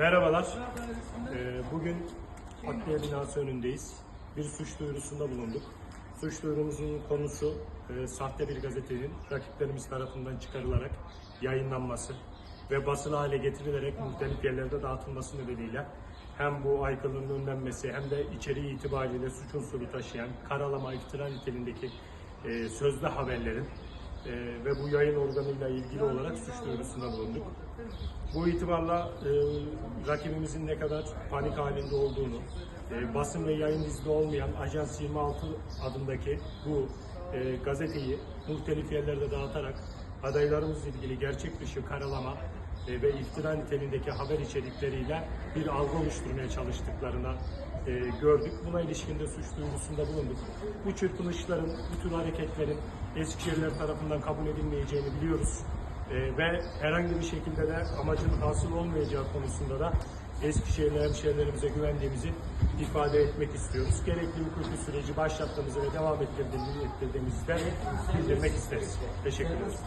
Merhabalar. Ee, Bugün Akliye binası önündeyiz. Bir suç duyurusunda bulunduk. Suç duyurumuzun konusu e, sahte bir gazetenin rakiplerimiz tarafından çıkarılarak yayınlanması ve basılı hale getirilerek muhtelif yerlerde dağıtılması nedeniyle hem bu aykırılığın önlenmesi hem de içeriği itibariyle suç unsuru taşıyan karalama, iftira niteliğindeki e, sözlü haberlerin e, ve bu yayın organıyla ilgili olarak suç duyurusunda bulunduk. Bu itibarla e, rakibimizin ne kadar panik halinde olduğunu, e, basın ve yayın izni olmayan Ajans 26 adındaki bu e, gazeteyi muhtelif yerlerde dağıtarak adaylarımızla ilgili gerçek dışı karalama ve iftira niteliğindeki haber içerikleriyle bir algı oluşturmaya çalıştıklarına e, gördük. Buna ilişkin de suç duyurusunda bulunduk. Bu çırpınışların, bu tür hareketlerin Eskişehirler tarafından kabul edilmeyeceğini biliyoruz. Ee, ve herhangi bir şekilde de amacın hasıl olmayacağı konusunda da Eskişehirli hemşehrilerimize güvendiğimizi ifade etmek istiyoruz. Gerekli hukuki süreci başlattığımızı ve devam ettirdiğimizi de bildirmek isteriz. Teşekkür ederiz.